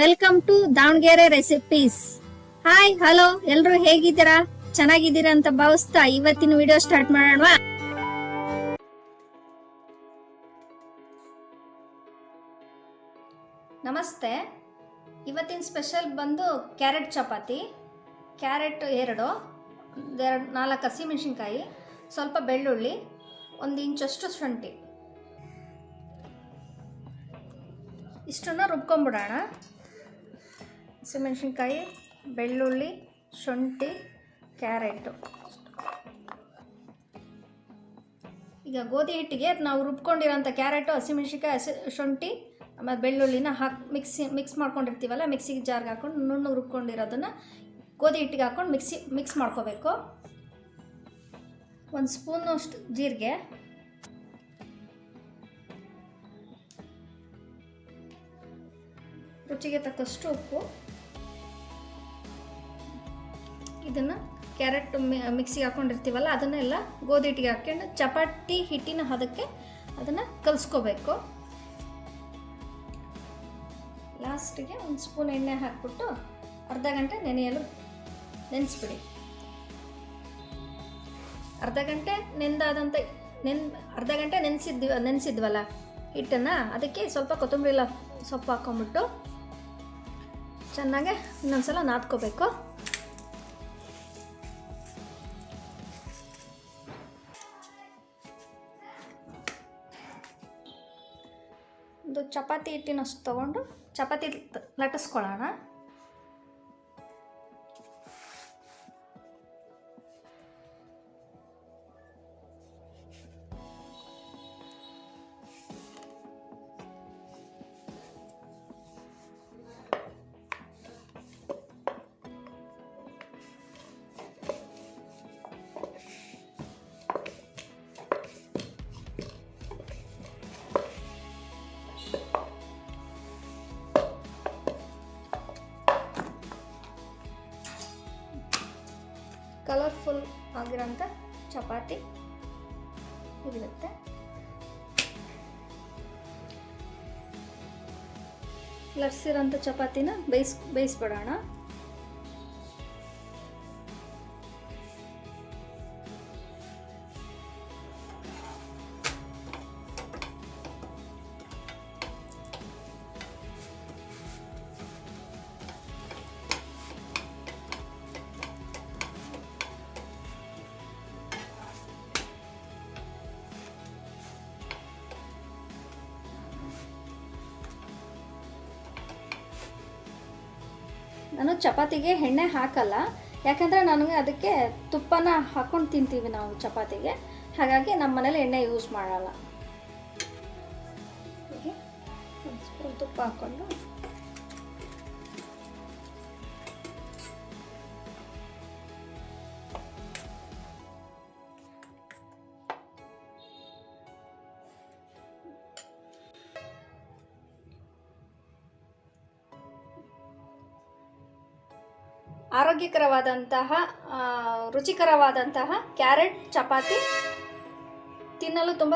Welcome to Davanagere recipes. Hi, hello, ಎಲ್ರು ಹೇಗಿದ್ದೀರಾ? ಚೆನ್ನಾಗಿದ್ದೀರಾ ಅಂತ ಭಾವಿಸ್ತಾ ಇವತ್ತಿನ ವಿಡಿಯೋ ಸ್ಟಾರ್ಟ್ ಮಾಡೋಣ ನಮಸ್ತೆ. ಇವತ್ತಿನ ಸ್ಪೆಷಲ್ ಬಂದು ಕ್ಯಾರೆಟ್ ಚಪಾತಿ, ಕ್ಯಾರೆಟ್ ಎರಡು ಎರಡು ನಾಲ್ಕು ಹಸಿಮೆಣಸಿನ್ಕಾಯಿ, ಸ್ವಲ್ಪ ಬೆಳ್ಳುಳ್ಳಿ, ಒಂದು ಇಂಚಷ್ಟು ಶುಂಠಿ. ಇಷ್ಟನ್ನು ರುಬ್ಕೊಂಬಿಡೋಣ. ಹಸಿಮೆಣಸಿನ್ಕಾಯಿ, ಬೆಳ್ಳುಳ್ಳಿ, ಶುಂಠಿ, ಕ್ಯಾರೆಟು. ಈಗ ಗೋಧಿ ಹಿಟ್ಟಿಗೆ ನಾವು ರುಬ್ಕೊಂಡಿರೋಂಥ ಕ್ಯಾರೆಟು, ಹಸಿಮೆಣ್ಸಿನ್ಕಾಯಿ, ಹಸಿ ಶುಂಠಿ, ಆಮೇಲೆ ಬೆಳ್ಳುಳ್ಳಿನ ಹಾಕಿ ಮಿಕ್ಸಿ ಮಿಕ್ಸ್ ಮಾಡ್ಕೊಂಡಿರ್ತೀವಲ್ಲ, ಮಿಕ್ಸಿಗೆ ಜಾರ್ಗೆ ಹಾಕ್ಕೊಂಡು ನುಣ್ಣಗೆ ರುಬ್ಕೊಂಡಿರೋದನ್ನು ಗೋಧಿ ಹಿಟ್ಟಿಗೆ ಹಾಕೊಂಡು ಮಿಕ್ಸಿ ಮಿಕ್ಸ್ ಮಾಡ್ಕೋಬೇಕು. ಒಂದು ಸ್ಪೂನು ಅಷ್ಟು ಜೀರಿಗೆ. ರುಚಿಗೆ ತಕ್ಕಷ್ಟು ಉಪ್ಪು. ಇದನ್ನು ಕ್ಯಾರೆಟ್ ಮಿಕ್ಸಿಗೆ ಹಾಕ್ಕೊಂಡಿರ್ತೀವಲ್ಲ ಅದನ್ನೆಲ್ಲ ಗೋಧಿ ಹಿಟ್ಟಿಗೆ ಹಾಕ್ಕೊಂಡು ಚಪಾತಿ ಹಿಟ್ಟಿನ ಹದಕ್ಕೆ ಅದನ್ನು ಕಲಿಸ್ಕೋಬೇಕು. ಲಾಸ್ಟಿಗೆ ಒಂದು ಸ್ಪೂನ್ ಎಣ್ಣೆ ಹಾಕ್ಬಿಟ್ಟು ಅರ್ಧ ಗಂಟೆ ನೆನೆಯಲು ನೆನೆಸ್ಬಿಡಿ. ಅರ್ಧ ಗಂಟೆ ನೆಂದಾದಂಥ ನೆನ್ ಅರ್ಧ ಗಂಟೆ ನೆನೆಸಿದ್ವಿ ನೆನೆಸಿದ್ವಲ್ಲ ಹಿಟ್ಟನ್ನು, ಅದಕ್ಕೆ ಸ್ವಲ್ಪ ಕೊತ್ತಂಬರಿ ಎಲ್ಲ ಸೊಪ್ಪು ಹಾಕ್ಕೊಂಬಿಟ್ಟು ಚೆನ್ನಾಗೆ ಇನ್ನೊಂದ್ಸಲ ನಾದ್ಕೋಬೇಕು. ಒಂದು ಚಪಾತಿ ಹಿಟ್ಟಿನಷ್ಟು ತೊಗೊಂಡು ಚಪಾತಿ ಲಟ್ಟಿಸ್ಕೊಳ್ಳೋಣ. ಕಲರ್ಫುಲ್ ಆಗಿರೋಂಥ ಚಪಾತಿ ಇರುತ್ತೆ. ಲಟ್ಸಿರೋಂಥ ಚಪಾತಿನ ಬೇಯಿಸ್ ಬೇಯಿಸ್ಬಿಡೋಣ. ನಾನು ಚಪಾತಿಗೆ ಎಣ್ಣೆ ಹಾಕಲ್ಲ. ಯಾಕಂದರೆ ನನಗೆ ಅದಕ್ಕೆ ತುಪ್ಪನ ಹಾಕ್ಕೊಂಡು ತಿಂತೀವಿ ನಾವು ಚಪಾತಿಗೆ. ಹಾಗಾಗಿ ನಮ್ಮ ಮನೇಲಿ ಎಣ್ಣೆ ಯೂಸ್ ಮಾಡಲ್ಲ. ಹೀಗೆ ಒಂದು ಸ್ಪೂನ್ ತುಪ್ಪ ಹಾಕ್ಕೊಂಡು ಆರೋಗ್ಯಕರವಾದಂತಹ ರುಚಿಕರವಾದಂತಹ ಕ್ಯಾರೆಟ್, ಚಪಾತಿ ತಿನ್ನಲು ತುಂಬ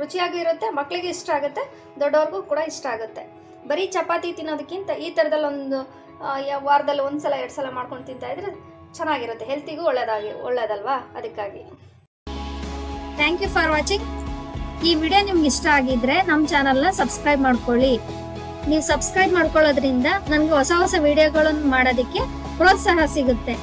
ರುಚಿಯಾಗಿರುತ್ತೆ ಮಕ್ಕಳಿಗೆ ಇಷ್ಟ ಆಗುತ್ತೆ, ದೊಡ್ಡವ್ರಿಗೂ ಕೂಡ ಇಷ್ಟ ಆಗುತ್ತೆ. ಬರೀ ಚಪಾತಿ ತಿನ್ನೋದಕ್ಕಿಂತ ಈ ಥರದಲ್ಲಿ ಒಂದು ವಾರದಲ್ಲಿ ಒಂದು ಸಲ ಎರಡು ಸಲ ಮಾಡ್ಕೊಂಡು ತಿಂತಾ ಇದ್ರೆ ಚೆನ್ನಾಗಿರುತ್ತೆ, ಹೆಲ್ತಿಗೂ ಒಳ್ಳೇದಾಗಿ, ಒಳ್ಳೇದಲ್ವಾ ಅದಕ್ಕಾಗಿ. ಥ್ಯಾಂಕ್ ಯು ಫಾರ್ ವಾಚಿಂಗ್ ಈ ವಿಡಿಯೋ ನಿಮ್ಗೆ ಇಷ್ಟ ಆಗಿದ್ರೆ ನಮ್ಮ ಚಾನಲ್ನ ಸಬ್ಸ್ಕ್ರೈಬ್ ಮಾಡ್ಕೊಳ್ಳಿ. ನೀವು ಸಬ್ಸ್ಕ್ರೈಬ್ ಮಾಡ್ಕೊಳ್ಳೋದ್ರಿಂದ ನನಗೆ ಹೊಸ ಹೊಸ ವಿಡಿಯೋಗಳನ್ನು ಮಾಡೋದಕ್ಕೆ ಪ್ರೋತ್ಸಾಹ ಸಿಗುತ್ತೆ.